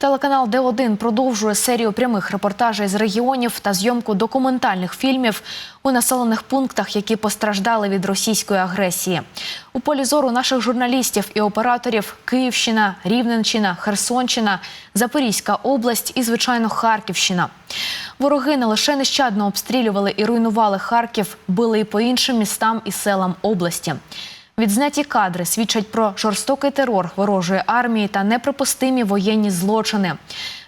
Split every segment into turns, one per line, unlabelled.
Телеканал Д1 продовжує серію прямих репортажей з регіонів та зйомку документальних фільмів у населених пунктах, які постраждали від російської агресії. У полі зору наших журналістів і операторів Київщина, Рівненщина, Херсонщина, Запорізька область і, звичайно, Харківщина. Вороги не лише нещадно обстрілювали і руйнували Харків, били і по іншим містам і селам області. Відзняті кадри свідчать про жорстокий терор ворожої армії та неприпустимі воєнні злочини.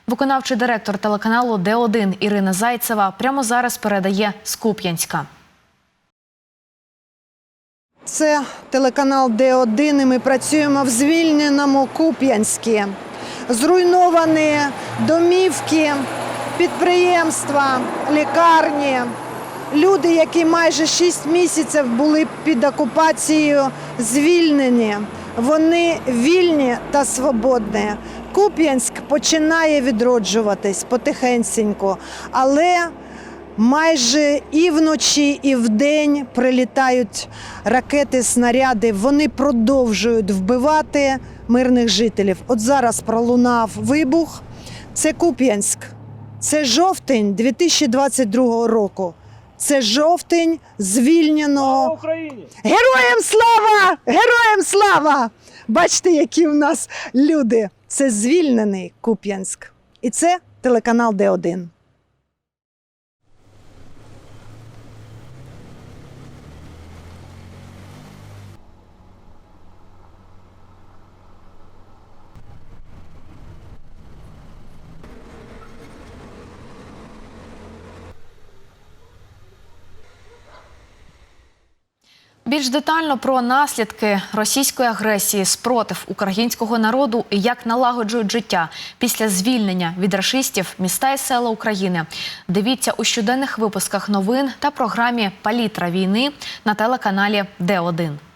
Виконавчий директор телеканалу Д1 Ірина Зайцева прямо зараз передає з Куп'янська.
Це телеканал Д1 і ми працюємо в звільненому Куп'янську. Зруйновані домівки, підприємства, лікарні. Люди, які майже 6 місяців були під окупацією, звільнені. Вони вільні та свободні. Куп'янськ починає відроджуватись потихеньку, але Майже і вночі, і вдень прилітають ракети, снаряди. Вони продовжують вбивати мирних жителів. От зараз пролунав вибух. Це Куп'янськ. Це жовтень 2022 року. Це жовтень
звільнено Україні!
Героям слава! Героям слава! Бачите, які у нас люди. Це звільнений Куп'янськ. І це телеканал Д1.
Більш детально про наслідки російської агресії, спротив українського народу і як налагоджують життя після звільнення від рашистів міста і села України. Дивіться у щоденних випусках новин та програмі Палітра війни на телеканалі Д1.